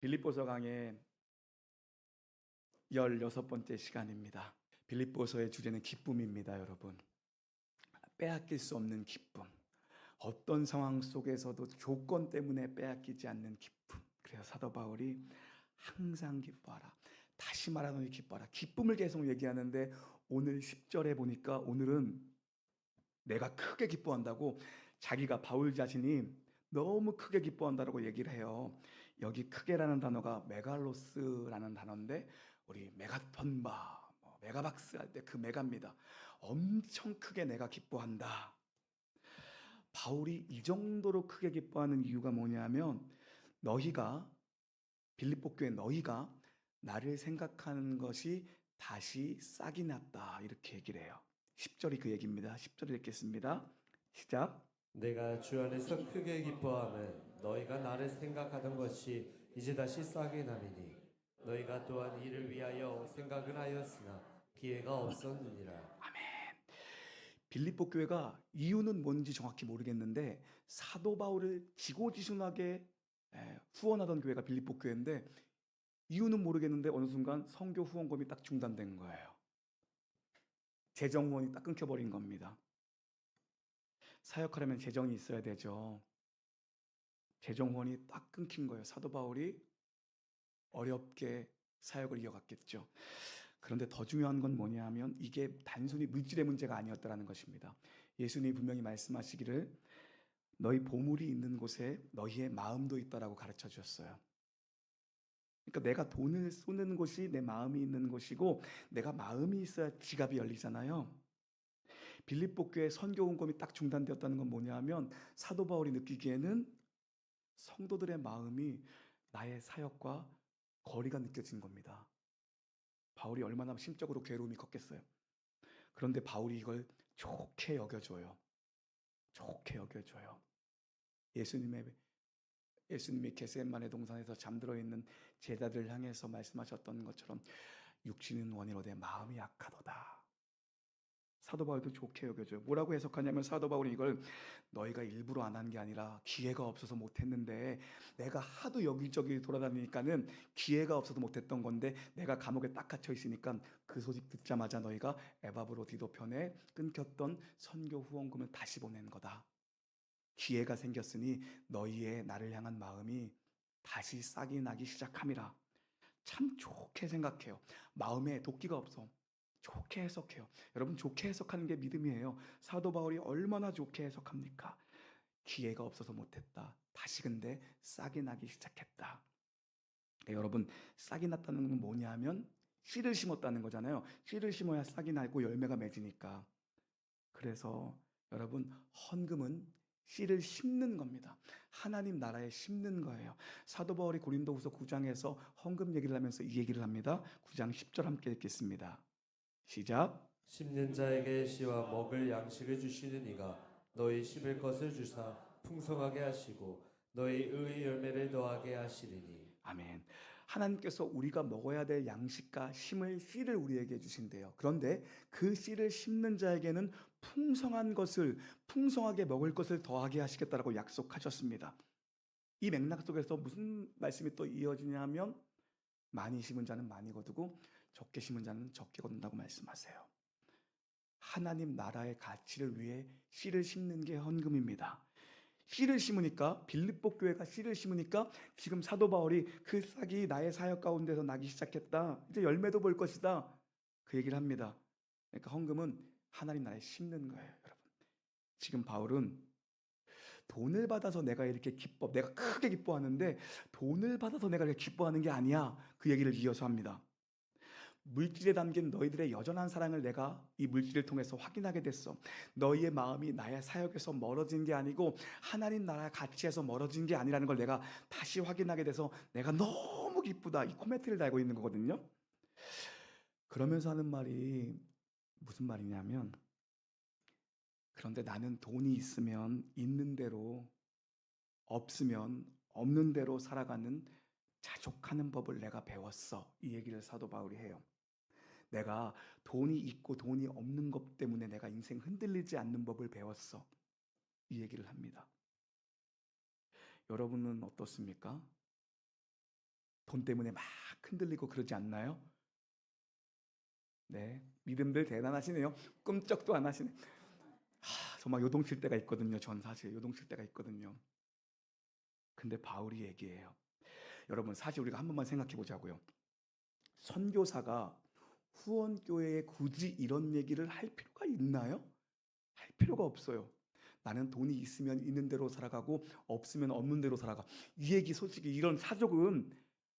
빌립보서 강의 16번째 시간입니다. 빌립보서의 주제는 기쁨입니다, 여러분. 빼앗길 수 없는 기쁨. 어떤 상황 속에서도 조건 때문에 빼앗기지 않는 기쁨. 그래서 사도 바울이 항상 기뻐하라. 다시 말하노니 기뻐하라. 기쁨을 계속 얘기하는데 오늘 10절에 보니까 오늘은 내가 크게 기뻐한다고 자기가 바울 자신이 너무 크게 기뻐한다고 얘기를 해요. 여기 크게라는 단어가 메갈로스라는 단어인데 우리 메가톤바, 뭐 메가박스 할 때 그 메가입니다. 엄청 크게 내가 기뻐한다. 바울이 이 정도로 크게 기뻐하는 이유가 뭐냐면 너희가 빌립보 교회 너희가 나를 생각하는 것이 다시 싹이 났다 이렇게 얘기를 해요. 10절이 그 얘기입니다. 10절 읽겠습니다. 시작. 내가 주 안에서 크게 기뻐하면 너희가 나를 생각하던 것이 이제 다시 싹이 나리니 너희가 또한 이를 위하여 생각을 하였으나 기회가 없었느니라 빌립보 교회가 이유는 뭔지 정확히 모르겠는데 사도 바울을 지고지순하게 에, 후원하던 교회가 빌립보 교회인데 이유는 모르겠는데 어느 순간 성교 후원금이 딱 중단된 거예요. 재정 후원이 딱 끊겨버린 겁니다. 사역하려면 재정이 있어야 되죠. 재정 후원이 딱 끊긴 거예요. 사도 바울이 어렵게 사역을 이어갔겠죠. 그런데 더 중요한 건 뭐냐 하면 이게 단순히 물질의 문제가 아니었다라는 것입니다. 예수님이 분명히 말씀하시기를 너희 보물이 있는 곳에 너희의 마음도 있다라고 가르쳐 주셨어요. 그러니까 내가 돈을 쏘는 곳이 내 마음이 있는 곳이고 내가 마음이 있어야 지갑이 열리잖아요. 빌립보 교회 선교 운금이 딱 중단되었다는 건 뭐냐 하면 사도 바울이 느끼기에는 성도들의 마음이 나의 사역과 거리가 느껴진 겁니다. 바울이 얼마나 심적으로 괴로움이 컸겠어요. 그런데 바울이 이걸 좋게 여겨줘요. 좋게 여겨줘요. 예수님의 예수님이 게셋만의 동산에서 잠들어 있는 제자들을 향해서 말씀하셨던 것처럼 육신은 원이로 내 마음이 약하도다. 사도 바울도 좋게 여겨줘요. 뭐라고 해석하냐면 사도 바울이 이걸 너희가 일부러 안 한 게 아니라 기회가 없어서 못했는데 내가 하도 여기저기 돌아다니니까는 기회가 없어서 못했던 건데 내가 감옥에 딱 갇혀 있으니까 그 소식 듣자마자 너희가 에바브로 디도 편에 끊겼던 선교 후원금을 다시 보낸 거다. 기회가 생겼으니 너희의 나를 향한 마음이 다시 싹이 나기 시작함이라. 참 좋게 생각해요. 마음에 도끼가 없어. 좋게 해석해요. 여러분 좋게 해석하는 게 믿음이에요. 사도 바울이 얼마나 좋게 해석합니까? 기회가 없어서 못했다. 다시 근데 싹이 나기 시작했다. 그러니까 여러분 싹이 났다는 건 뭐냐면 씨를 심었다는 거잖아요. 씨를 심어야 싹이 나고 열매가 맺으니까. 그래서 여러분 헌금은 씨를 심는 겁니다. 하나님 나라에 심는 거예요. 사도 바울이 고린도후서 9장에서 헌금 얘기를 하면서 이 얘기를 합니다. 9장 10절 함께 읽겠습니다. 시작. 심는 자에게 씨와 먹을 양식을 주시는 이가 너희 씹을 것을 주사 풍성하게 하시고 너희 의의 열매를 더하게 하시리니 아멘. 하나님께서 우리가 먹어야 될 양식과 심을 씨를 우리에게 주신대요. 그런데 그 씨를 심는 자에게는 풍성한 것을 풍성하게 먹을 것을 더하게 하시겠다라고 약속하셨습니다. 이 맥락 속에서 무슨 말씀이 또 이어지냐 하면 많이 심은 자는 많이 거두고 적게 심은 자는 적게 거둔다고 말씀하세요. 하나님 나라의 가치를 위해 씨를 심는 게 헌금입니다. 씨를 심으니까 빌립보 교회가 씨를 심으니까 지금 사도 바울이 그 싹이 나의 사역 가운데서 나기 시작했다. 이제 열매도 볼 것이다. 그 얘기를 합니다. 그러니까 헌금은 하나님 나라에 심는 거예요, 여러분. 지금 바울은 돈을 받아서 내가 이렇게 기뻐, 내가 크게 기뻐하는데 돈을 받아서 내가 이렇게 기뻐하는 게 아니야. 그 얘기를 이어서 합니다. 물질에 담긴 너희들의 여전한 사랑을 내가 이 물질을 통해서 확인하게 됐어. 너희의 마음이 나의 사역에서 멀어진 게 아니고 하나님 나라 가치에서 멀어진 게 아니라는 걸 내가 다시 확인하게 돼서 내가 너무 기쁘다. 이 코멘트를 달고 있는 거거든요. 그러면서 하는 말이 무슨 말이냐면 그런데 나는 돈이 있으면 있는 대로 없으면 없는 대로 살아가는 자족하는 법을 내가 배웠어. 이 얘기를 사도 바울이 해요. 내가 돈이 있고 돈이 없는 것 때문에 내가 인생 흔들리지 않는 법을 배웠어. 이 얘기를 합니다. 여러분은 어떻습니까? 돈 때문에 막 흔들리고 그러지 않나요? 네, 믿음들 대단하시네요. 끔쩍도 안 하시네. 하, 정말 요동칠 때가 있거든요. 전 사실 요동칠 때가 있거든요. 근데 바울이 얘기해요. 여러분 사실 우리가 한 번만 생각해 보자고요. 선교사가 후원 교회에 굳이 이런 얘기를 할 필요가 있나요? 할 필요가 없어요. 나는 돈이 있으면 있는 대로 살아가고 없으면 없는 대로 살아가. 이 얘기 솔직히 이런 사족은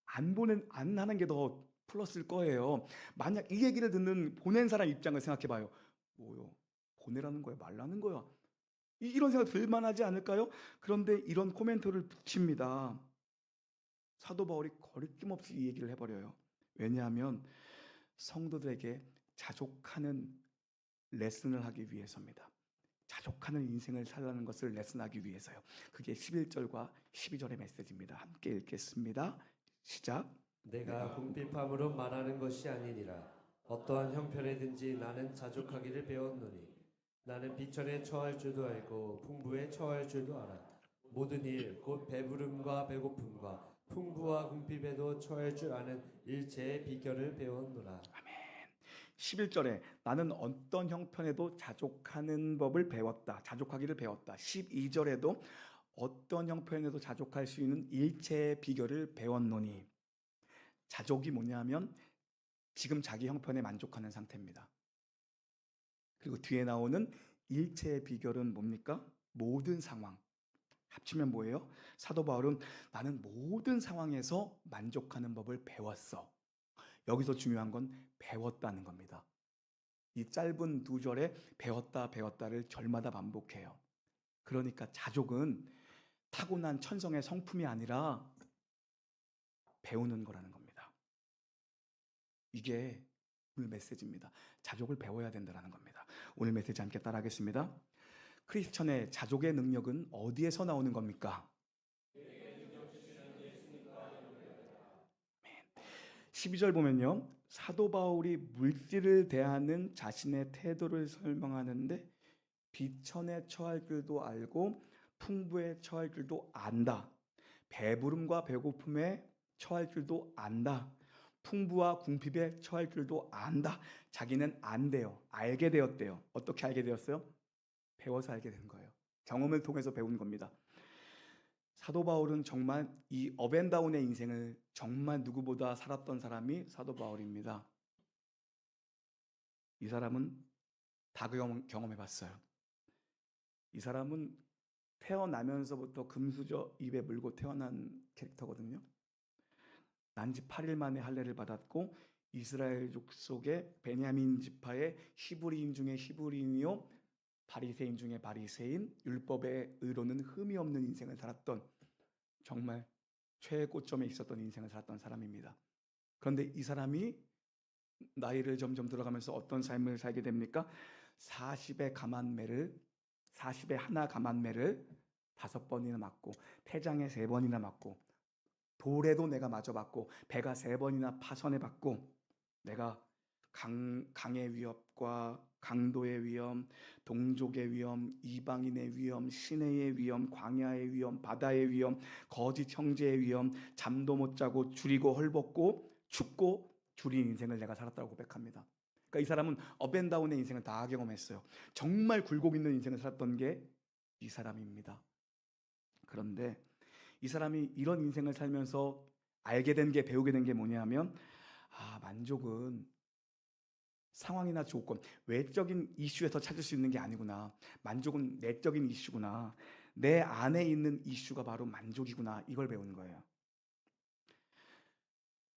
안 보낸 안 하는 게 더 플러스일 거예요. 만약 이 얘기를 듣는 보낸 사람 입장을 생각해 봐요. 뭐요? 보내라는 거야, 말라는 거야. 이- 이런 생각 들만하지 않을까요? 그런데 이런 코멘트를 붙입니다. 사도 바울이 거리낌 없이 이 얘기를 해버려요. 왜냐하면 성도들에게 자족하는 레슨을 하기 위해서입니다. 자족하는 인생을 살라는 것을 레슨하기 위해서요. 그게 11절과 12절의 메시지입니다. 함께 읽겠습니다. 시작. 내가 궁핍함으로 말하는 것이 아니니라 어떠한 형편에든지 나는 자족하기를 배웠노니 나는 비천에 처할 줄도 알고 풍부에 처할 줄도 알아 모든 일 곧 배부름과 배고픔과 풍부와 궁핍에도 처할 줄 아는 일체의 비결을 배웠노라 11절에 나는 어떤 형편에도 자족하는 법을 배웠다. 자족하기를 배웠다. 12절에도 어떤 형편에도 자족할 수 있는 일체의 비결을 배웠노니 자족이 뭐냐면 지금 자기 형편에 만족하는 상태입니다. 그리고 뒤에 나오는 일체의 비결은 뭡니까? 모든 상황. 합치면 뭐예요? 사도 바울은 나는 모든 상황에서 만족하는 법을 배웠어. 여기서 중요한 건 배웠다는 겁니다. 이 짧은 두 절에 배웠다 배웠다를 절마다 반복해요. 그러니까 자족은 타고난 천성의 성품이 아니라 배우는 거라는 겁니다. 이게 오늘 메시지입니다. 자족을 배워야 된다는 겁니다. 오늘 메시지 함께 따라하겠습니다. 크리스천의 자족의 능력은 어디에서 나오는 겁니까? 12절 보면요. 사도 바울이 물질을 대하는 자신의 태도를 설명하는데 비천에 처할 줄도 알고 풍부에 처할 줄도 안다. 배부름과 배고픔에 처할 줄도 안다. 풍부와 궁핍에 처할 줄도 안다. 자기는 안돼요. 알게 되었대요. 어떻게 알게 되었어요? 배워서 알게 된 거예요. 경험을 통해서 배운 겁니다. 사도 바울은 정말 이 업앤다운의 인생을 정말 누구보다 살았던 사람이 사도 바울입니다. 이 사람은 다 경험, 경험해 봤어요. 이 사람은 태어나면서부터 금수저 입에 물고 태어난 캐릭터거든요. 난지 8일 만에 할례를 받았고 이스라엘 족 속에 베냐민 지파의 히브리인 중에 히브리인이요 바리새인 중에 바리새인 율법의 의로는 흠이 없는 인생을 살았던 정말 최고점에 있었던 인생을 살았던 사람입니다. 그런데 이 사람이 나이를 점점 들어가면서 어떤 삶을 살게 됩니까? 40의 가만매를 40의 하나 가만매를 다섯 번이나 맞고 태장에 세 번이나 맞고 돌에도 내가 맞아 봤고 배가 세 번이나 파선해 봤고 내가 강, 강의 위협과 강도의 위험, 동족의 위험, 이방인의 위험, 시내의 위험, 광야의 위험, 바다의 위험, 거짓 형제의 위험, 잠도 못 자고 줄이고 헐벗고 춥고 줄인 인생을 내가 살았다고 고백합니다. 그러니까 이 사람은 업앤다운의 인생을 다 경험했어요. 정말 굴곡 있는 인생을 살았던 게 이 사람입니다. 그런데 이 사람이 이런 인생을 살면서 알게 된 게 배우게 된 게 뭐냐면 아 만족은 상황이나 조건, 외적인 이슈에서 찾을 수 있는 게 아니구나. 만족은 내적인 이슈구나. 내 안에 있는 이슈가 바로 만족이구나. 이걸 배우는 거예요.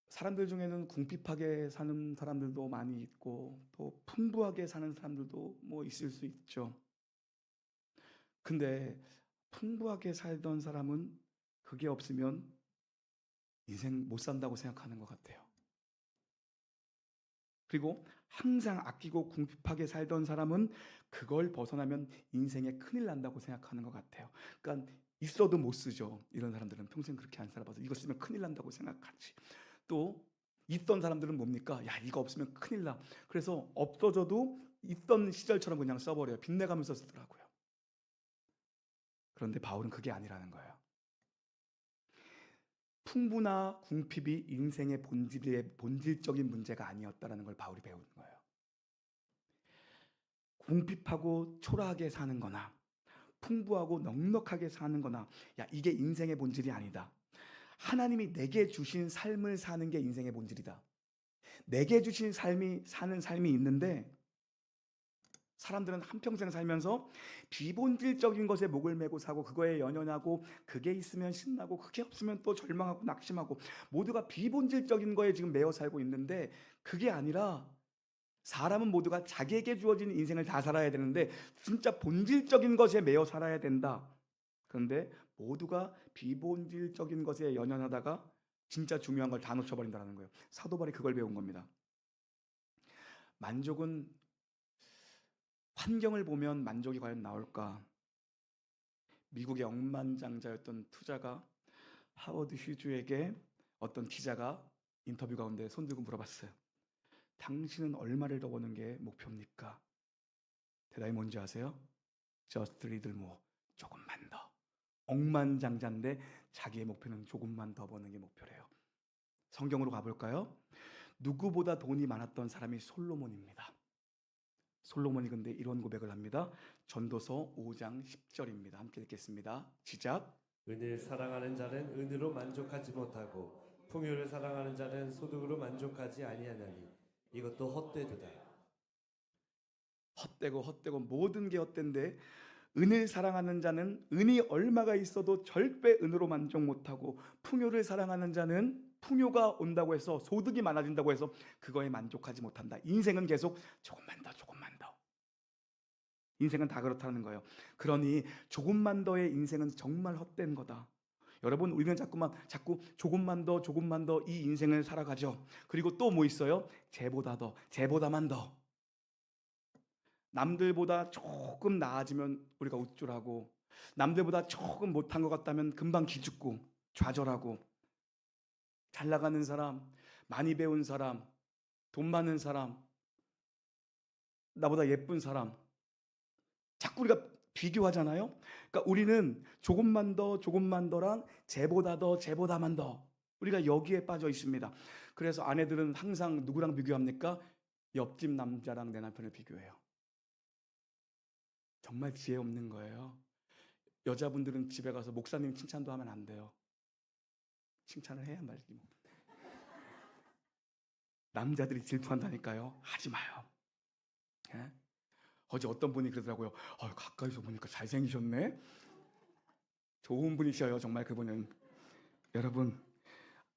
사람들 중에는 궁핍하게 사는 사람들도 많이 있고 또 풍부하게 사는 사람들도 뭐 있을 수 있죠. 근데 풍부하게 살던 사람은 그게 없으면 인생 못 산다고 생각하는 것 같아요. 그리고 항상 아끼고 궁핍하게 살던 사람은 그걸 벗어나면 인생에 큰일 난다고 생각하는 것 같아요. 그러니까 있어도 못 쓰죠. 이런 사람들은 평생 그렇게 안 살아봐서 이거 쓰면 큰일 난다고 생각하지. 또 있던 사람들은 뭡니까? 야 이거 없으면 큰일 나. 그래서 없어져도 있던 시절처럼 그냥 써버려요. 빚내가면서 쓰더라고요. 그런데 바울은 그게 아니라는 거예요. 풍부나 궁핍이 인생의 본질의 본질적인 문제가 아니었다라는 걸 바울이 배우는 거예요. 궁핍하고 초라하게 사는 거나 풍부하고 넉넉하게 사는 거나 야 이게 인생의 본질이 아니다. 하나님이 내게 주신 삶을 사는 게 인생의 본질이다. 내게 주신 삶이 사는 삶이 있는데 사람들은 한평생 살면서 비본질적인 것에 목을 메고 사고 그거에 연연하고 그게 있으면 신나고 그게 없으면 또 절망하고 낙심하고 모두가 비본질적인 거에 지금 매여 살고 있는데 그게 아니라 사람은 모두가 자기에게 주어진 인생을 다 살아야 되는데 진짜 본질적인 것에 매여 살아야 된다. 그런데 모두가 비본질적인 것에 연연하다가 진짜 중요한 걸 다 놓쳐버린다는 거예요. 사도 바울이 그걸 배운 겁니다. 만족은 환경을 보면 만족이 과연 나올까? 미국의 억만장자였던 투자가 하워드 휴즈에게 어떤 기자가 인터뷰 가운데 손들고 물어봤어요. 당신은 얼마를 더 버는 게 목표입니까? 대답이 뭔지 아세요? Just a little more. 조금만 더. 억만장자인데 자기의 목표는 조금만 더 버는 게 목표래요. 성경으로 가볼까요? 누구보다 돈이 많았던 사람이 솔로몬입니다. 솔로몬이 근데 이런 고백을 합니다. 전도서 5장 10절입니다. 함께 읽겠습니다. 시작. 은을 사랑하는 자는 은으로 만족하지 못하고 풍요를 사랑하는 자는 소득으로 만족하지 아니하나니 이것도 헛되도다. 헛되고 헛되고 모든 게 헛된데 은을 사랑하는 자는 은이 얼마가 있어도 절대 은으로 만족 못하고 풍요를 사랑하는 자는 풍요가 온다고 해서 소득이 많아진다고 해서 그거에 만족하지 못한다. 인생은 계속 조금만 더 조금만 더. 인생은 다 그렇다는 거예요. 그러니 조금만 더의 인생은 정말 헛된 거다. 여러분 우리는 자꾸만 자꾸 조금만 더 조금만 더 이 인생을 살아가죠. 그리고 또 뭐 있어요? 쟤보다 더, 쟤보다만 더. 남들보다 조금 나아지면 우리가 우쭐하고 남들보다 조금 못한 것 같다면 금방 기죽고 좌절하고 잘 나가는 사람, 많이 배운 사람, 돈 많은 사람, 나보다 예쁜 사람 자꾸 우리가 비교하잖아요. 그러니까 우리는 조금만 더 조금만 더랑 쟤보다 더 쟤보다만 더 우리가 여기에 빠져 있습니다. 그래서 아내들은 항상 누구랑 비교합니까? 옆집 남자랑 내 남편을 비교해요. 정말 지혜 없는 거예요. 여자분들은 집에 가서 목사님 칭찬도 하면 안 돼요. 칭찬을 해야 말지 뭐. 남자들이 질투한다니까요. 하지 마요. 예? 어제 어떤 분이 그러더라고요. 어, 가까이서 보니까 잘생기셨네. 좋은 분이셔요. 정말 그분은. 여러분,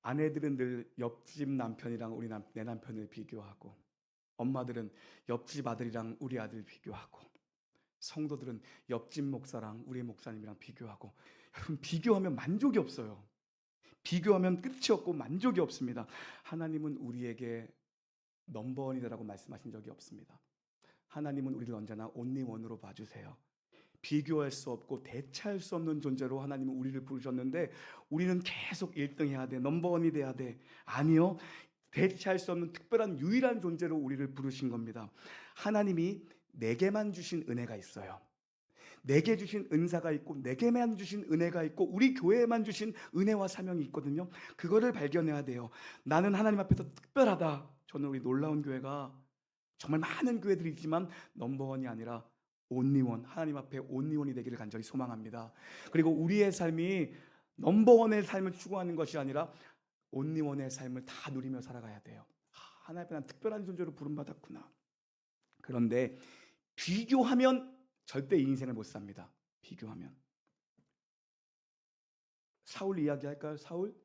아내들은 늘 옆집 남편이랑 우리 남, 내 남편을 비교하고 엄마들은 옆집 아들이랑 우리 아들 비교하고 성도들은 옆집 목사랑 우리 목사님이랑 비교하고 여러분 비교하면 만족이 없어요. 비교하면 끝이 없고 만족이 없습니다. 하나님은 우리에게 넘버원이라고 말씀하신 적이 없습니다. 하나님은 우리를 언제나 온리원으로 봐주세요. 비교할 수 없고 대체할 수 없는 존재로 하나님은 우리를 부르셨는데 우리는 계속 1등 해야 돼. 넘버원이 돼야 돼. 아니요. 대체할 수 없는 특별한 유일한 존재로 우리를 부르신 겁니다. 하나님이 내게만 주신 은혜가 있어요. 내게 주신 은사가 있고 내게만 주신 은혜가 있고 우리 교회에만 주신 은혜와 사명이 있거든요. 그거를 발견해야 돼요. 나는 하나님 앞에서 특별하다. 저는 우리 놀라운 교회가 정말 많은 교회들이 있지만 넘버원이 아니라 온리원 하나님 앞에 온리원이 되기를 간절히 소망합니다. 그리고 우리의 삶이 넘버원의 삶을 추구하는 것이 아니라 온리원의 삶을 다 누리며 살아가야 돼요. 아, 하나님 앞에 난 특별한 존재로 부름받았구나. 그런데 비교하면 절대 이 인생을 못 삽니다. 비교하면. 사울 이야기 할까요? 사울?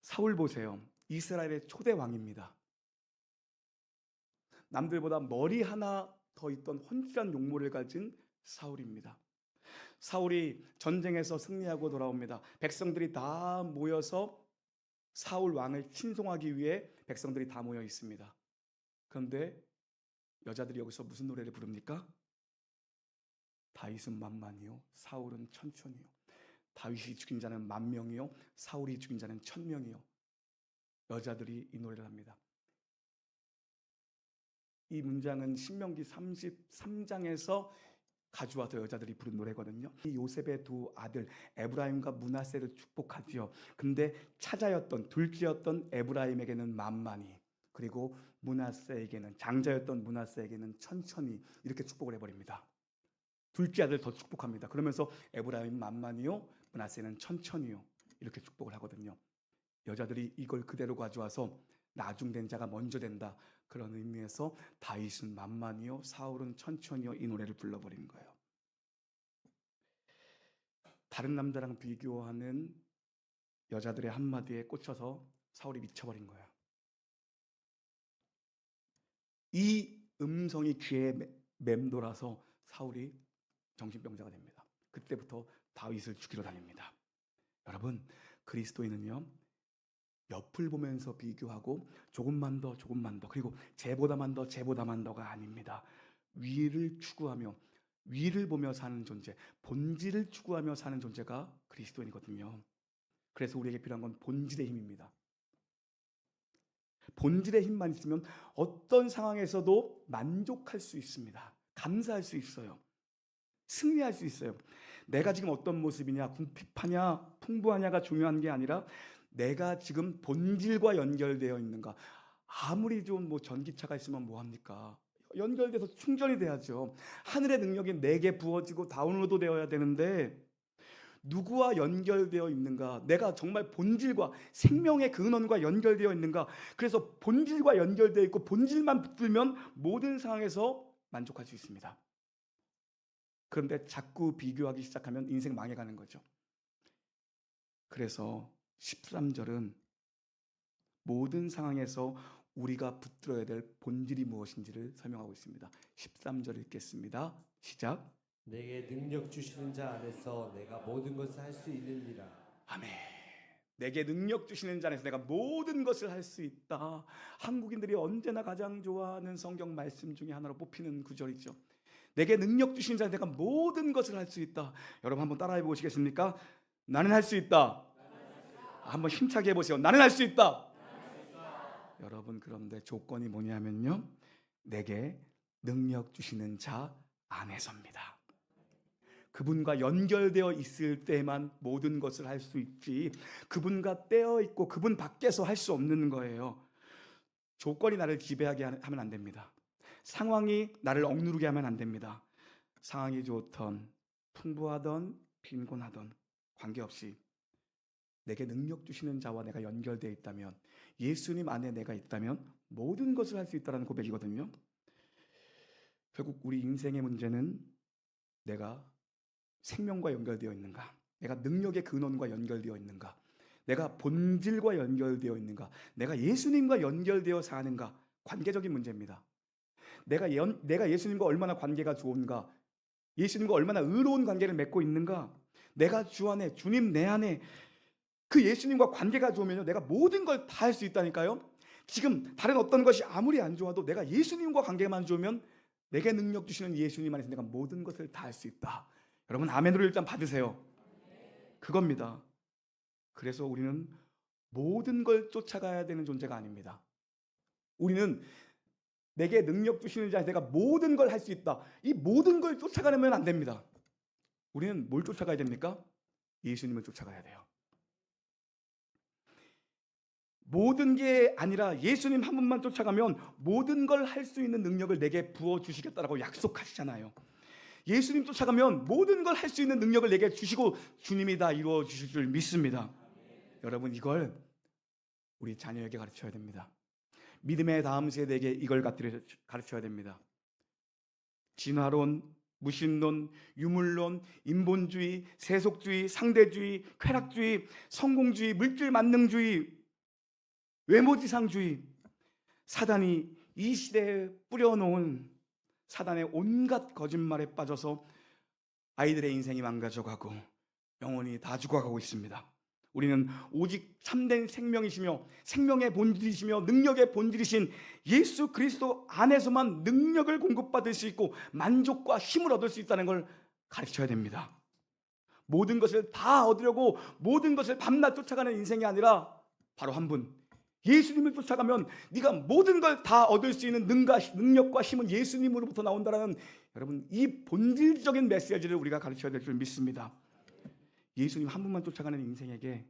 사울 보세요. 이스라엘의 초대 왕입니다. 남들보다 머리 하나 더 있던 헌칠한 용모를 가진 사울입니다. 사울이 전쟁에서 승리하고 돌아옵니다. 백성들이 다 모여서 사울 왕을 친송하기 위해 백성들이 다 모여 있습니다. 그런데 여자들이 여기서 무슨 노래를 부릅니까? 다윗은 만만이요, 사울은 천천히요. 다윗이 죽인 자는 만 명이요, 사울이 죽인 자는 천 명이요. 여자들이 이 노래를 합니다. 이 문장은 신명기 33장에서 가져와서 여자들이 부른 노래거든요. 이 요셉의 두 아들 에브라임과 문하세를 축복하지요. 근데 차자였던 둘째였던 에브라임에게는 만만히 그리고 문하세에게는 장자였던 문하세에게는 천천히 이렇게 축복을 해버립니다. 둘째 아들 더 축복합니다. 그러면서 에브라임 만만히요, 문하세는 천천히요 이렇게 축복을 하거든요. 여자들이 이걸 그대로 가져와서 나중된 자가 먼저 된다 그런 의미에서 다윗은 만만히요, 사울은 천천히요 이 노래를 불러버린 거예요. 다른 남자랑 비교하는 여자들의 한마디에 꽂혀서 사울이 미쳐버린 거예요. 이 음성이 귀에 맴- 맴돌아서 사울이 정신병자가 됩니다. 그때부터 다윗을 죽이러 다닙니다. 여러분, 그리스도인은요, 옆을 보면서 비교하고 조금만 더, 조금만 더, 그리고 쟤보다만 더, 쟤보다만 더가 아닙니다. 위를 추구하며, 위를 보며 사는 존재, 본질을 추구하며 사는 존재가 그리스도인이거든요. 그래서 우리에게 필요한 건 본질의 힘입니다. 본질의 힘만 있으면 어떤 상황에서도 만족할 수 있습니다. 감사할 수 있어요. 승리할 수 있어요. 내가 지금 어떤 모습이냐, 궁핍하냐, 풍부하냐가 중요한 게 아니라 내가 지금 본질과 연결되어 있는가. 아무리 좀 뭐 전기차가 있으면 뭐 합니까? 연결돼서 충전이 돼야죠. 하늘의 능력이 내게 부어지고 다운로드 되어야 되는데 누구와 연결되어 있는가? 내가 정말 본질과 생명의 근원과 연결되어 있는가? 그래서 본질과 연결되어 있고 본질만 붙들면 모든 상황에서 만족할 수 있습니다. 그런데 자꾸 비교하기 시작하면 인생 망해가는 거죠. 그래서 13절은 모든 상황에서 우리가 붙들어야 될 본질이 무엇인지를 설명하고 있습니다. 13절 읽겠습니다. 시작. 내게 능력 주시는 자 안에서 내가 모든 것을 할 수 있느니라. 아멘. 내게 능력 주시는 자 안에서 내가 모든 것을 할 수 있다. 한국인들이 언제나 가장 좋아하는 성경 말씀 중에 하나로 뽑히는 구절이죠. 내게 능력 주시는 자 내가 모든 것을 할 수 있다. 여러분 한번 따라해 보시겠습니까? 나는 할 수 있다. 한번 힘차게 해보세요. 나는 할수 있다. 여러분 그런데 조건이 뭐냐면요. 내게 능력 주시는 자 안에서입니다. 그분과 연결되어 있을 때만 모든 것을 할 수 있지 그분과 떼어 있고 그분 밖에서 할 수 없는 거예요. 조건이 나를 지배하게 하- 하면 안 됩니다. 상황이 나를 억누르게 하면 안 됩니다. 상황이 좋던 풍부하던 빈곤하던 관계없이 내게 능력 주시는 자와 내가 연결되어 있다면 예수님 안에 내가 있다면 모든 것을 할 수 있다는 고백이거든요. 결국 우리 인생의 문제는 내가 생명과 연결되어 있는가? 내가 능력의 근원과 연결되어 있는가? 내가 본질과 연결되어 있는가? 내가 예수님과 연결되어 사는가? 관계적인 문제입니다. 내가 연, 내가 예수님과 얼마나 관계가 좋은가? 예수님과 얼마나 의로운 관계를 맺고 있는가? 내가 주 안에 주님 내 안에 그 예수님과 관계가 좋으면요 내가 모든 걸 다 할 수 있다니까요. 지금 다른 어떤 것이 아무리 안 좋아도 내가 예수님과 관계만 좋으면 내게 능력 주시는 예수님 안에서 내가 모든 것을 다 할 수 있다. 여러분 아멘으로 일단 받으세요. 그겁니다. 그래서 우리는 모든 걸 쫓아가야 되는 존재가 아닙니다. 우리는 내게 능력 주시는 자에 내가 모든 걸 할 수 있다. 이 모든 걸 쫓아가려면 안 됩니다. 우리는 뭘 쫓아가야 됩니까? 예수님을 쫓아가야 돼요. 모든 게 아니라 예수님 한 분만 쫓아가면 모든 걸 할 수 있는 능력을 내게 부어 주시겠다라고 약속하시잖아요. 예수님 쫓아가면 모든 걸 할 수 있는 능력을 내게 주시고 주님이 다 이루어 주실 줄 믿습니다. 여러분 이걸 우리 자녀에게 가르쳐야 됩니다. 믿음의 다음 세대에게 이걸 가르쳐- 가르쳐야 됩니다. 진화론, 무신론, 유물론, 인본주의, 세속주의, 상대주의, 쾌락주의, 성공주의, 물질 만능주의, 외모지상주의, 사단이 이 시대에 뿌려놓은 사단의 온갖 거짓말에 빠져서 아이들의 인생이 망가져가고 영혼이 다 죽어가고 있습니다. 우리는 오직 참된 생명이시며 생명의 본질이시며 능력의 본질이신 예수 그리스도 안에서만 능력을 공급받을 수 있고 만족과 힘을 얻을 수 있다는 걸 가르쳐야 됩니다. 모든 것을 다 얻으려고 모든 것을 밤낮 쫓아가는 인생이 아니라 바로 한 분. 예수님을 쫓아가면 네가 모든 걸 다 얻을 수 있는 능가, 능력과 힘은 예수님으로부터 나온다라는 여러분 이 본질적인 메시지를 우리가 가르쳐야 될 줄 믿습니다. 예수님 한 분만 쫓아가는 인생에게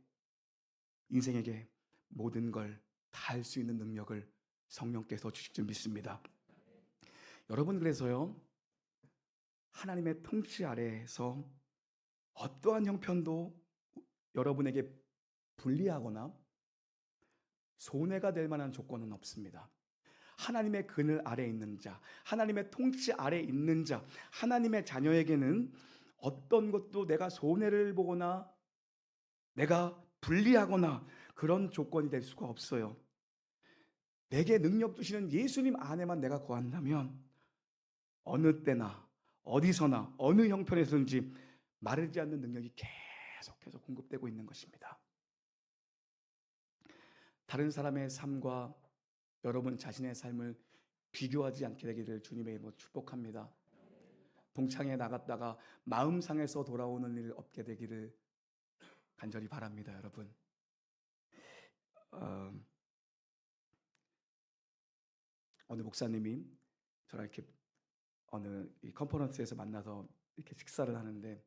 인생에게 모든 걸 다 할 수 있는 능력을 성령께서 주실 줄 믿습니다. 여러분 그래서요 하나님의 통치 아래에서 어떠한 형편도 여러분에게 불리하거나 손해가 될 만한 조건은 없습니다. 하나님의 그늘 아래 있는 자, 하나님의 통치 아래 있는 자, 하나님의 자녀에게는 어떤 것도 내가 손해를 보거나 내가 불리하거나 그런 조건이 될 수가 없어요. 내게 능력 주시는 예수님 안에만 내가 거한다면 어느 때나 어디서나 어느 형편에서든지 마르지 않는 능력이 계속해서 공급되고 있는 것입니다. 다른 사람의 삶과 여러분 자신의 삶을 비교하지 않게 되기를 주님의 이름으로 축복합니다. 동창에 나갔다가 마음 상해서 돌아오는 일 없게 되기를 간절히 바랍니다, 여러분. 어, 어느 목사님이 저랑 이렇게 어느 이 컨퍼런스에서 만나서 이렇게 식사를 하는데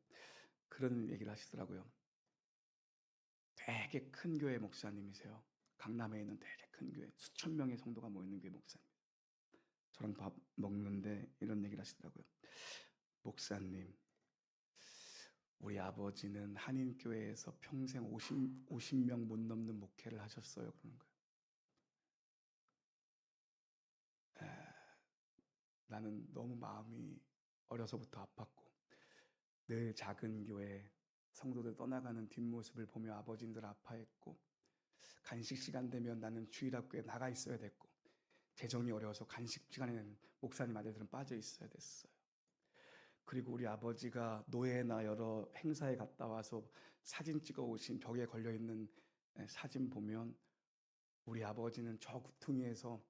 그런 얘기를 하시더라고요. 되게 큰 교회 목사님이세요. 강남에 있는 되게 큰 교회, 수천 명의 성도가 모이는 교회 목사님. 저랑 밥 먹는데 이런 얘기를 하시더라고요. 목사님, 우리 아버지는 한인교회에서 평생 50, 50명 못 넘는 목회를 하셨어요. 그러는 거예요. 에, 나는 너무 마음이 어려서부터 아팠고 늘 작은 교회 성도들 떠나가는 뒷모습을 보며 아버지들 아파했고 간식 시간 되면 나는 주일 학교에 나가 있어야 됐고 재정이 어려워서 간식 시간에는 목사님 아들들은 빠져 있어야 됐어요. 그리고 우리 아버지가 노예나 여러 행사에 갔다 와서 사진 찍어 오신 벽에 걸려 있는 사진 보면 우리 아버지는 저 구퉁이에서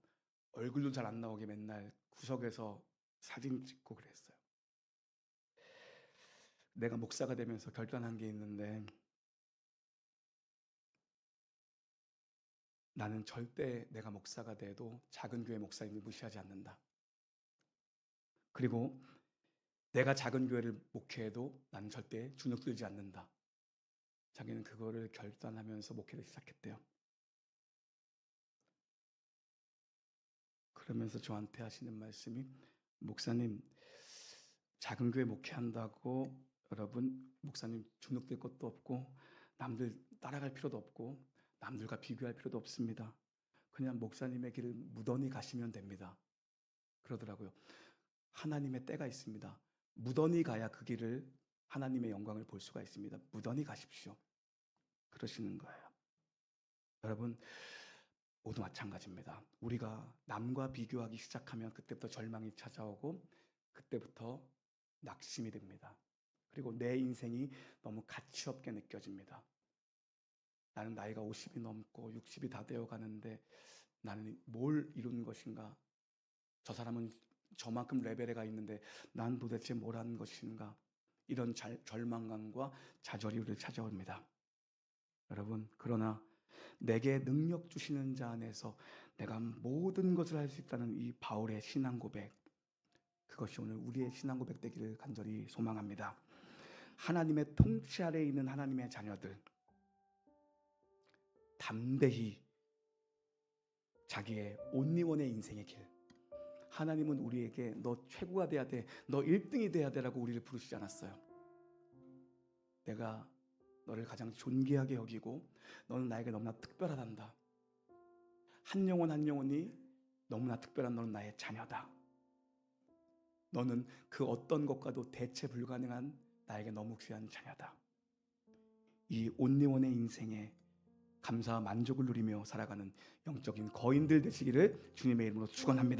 얼굴도 잘 안 나오게 맨날 구석에서 사진 찍고 그랬어요. 내가 목사가 되면서 결단한 게 있는데 나는 절대 내가 목사가 돼도 작은 교회 목사님을 무시하지 않는다. 그리고 내가 작은 교회를 목회해도 나는 절대 주눅 들지 않는다. 자기는 그거를 결단하면서 목회를 시작했대요. 그러면서 저한테 하시는 말씀이 목사님 작은 교회 목회한다고 여러분 목사님 주눅 들 것도 없고 남들 따라갈 필요도 없고 남들과 비교할 필요도 없습니다. 그냥 목사님의 길을 무던히 가시면 됩니다. 그러더라고요. 하나님의 때가 있습니다. 무던히 가야 그 길을 하나님의 영광을 볼 수가 있습니다. 무던히 가십시오. 그러시는 거예요. 여러분, 모두 마찬가지입니다. 우리가 남과 비교하기 시작하면 그때부터 절망이 찾아오고 그때부터 낙심이 됩니다. 그리고 내 인생이 너무 가치 없게 느껴집니다. 나는 나이가 50이 넘고 60이 다 되어 가는데 나는 뭘 이룬 것인가? 저 사람은 저만큼 레벨에 가 있는데 난 도대체 뭘 한 것인가? 이런 잘, 절망감과 좌절이 우리를 찾아옵니다. 여러분, 그러나 내게 능력 주시는 자 안에서 내가 모든 것을 할 수 있다는 이 바울의 신앙 고백. 그것이 오늘 우리의 신앙 고백 되기를 간절히 소망합니다. 하나님의 통치 아래에 있는 하나님의 자녀들. 담대히 자기의 온리원의 인생의 길. 하나님은 우리에게 너 최고가 돼야 돼. 너 1등이 돼야 돼라고 우리를 부르시지 않았어요. 내가 너를 가장 존귀하게 여기고 너는 나에게 너무나 특별하단다. 한 영혼 한 영혼이 너무나 특별한 너는 나의 자녀다. 너는 그 어떤 것과도 대체 불가능한 나에게 너무 귀한 자녀다. 이 온리원의 인생에 감사와 만족을 누리며 살아가는 영적인 거인들 되시기를 주님의 이름으로 축원합니다.